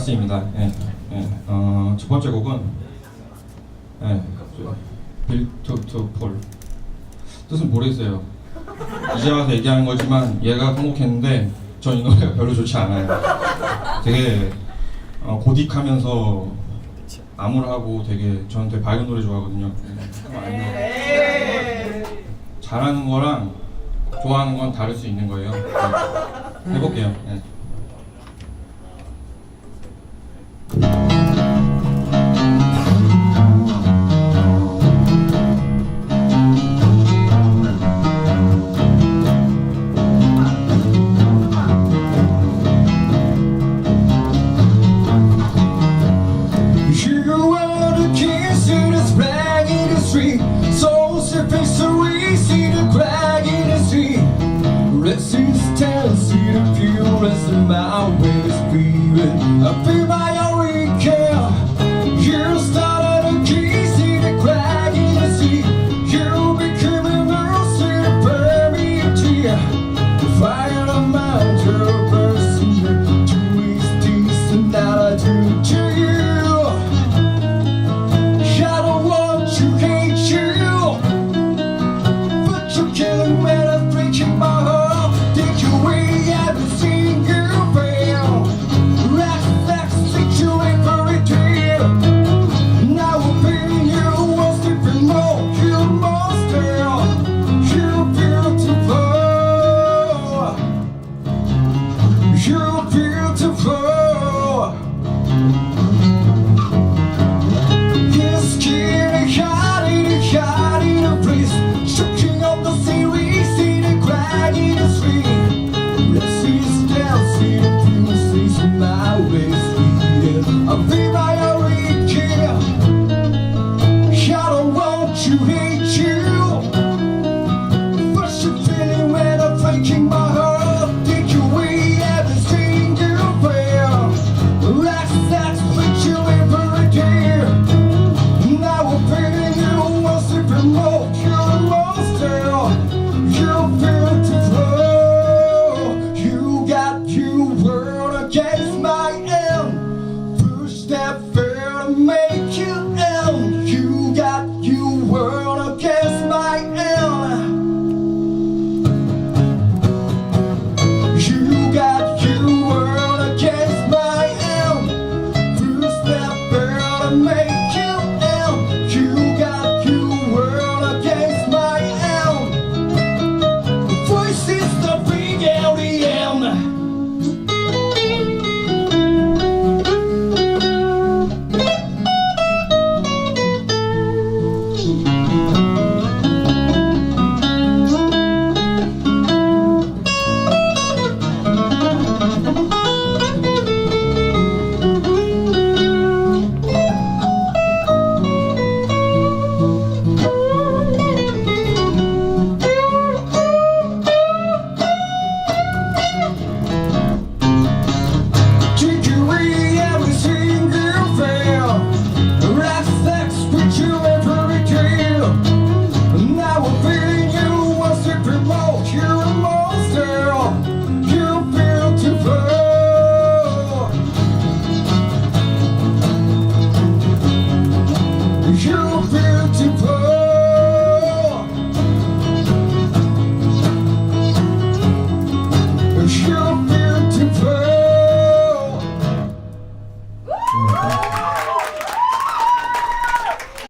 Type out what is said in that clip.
가스입니다. 예, 예. 어, 첫 번째 곡은 예, 빌투투폴 뜻은 모르겠어요. 이제 와서 얘기하는 거지만 얘가 선곡했는데 전 이 노래가 별로 좋지 않아요. 되게 어, 고딕하면서 암울하고 되게 저한테 밝은 노래 좋아하거든요. 잘하는 거랑 좋아하는 건 다를 수 있는 거예요. 예. 해볼게요. 예.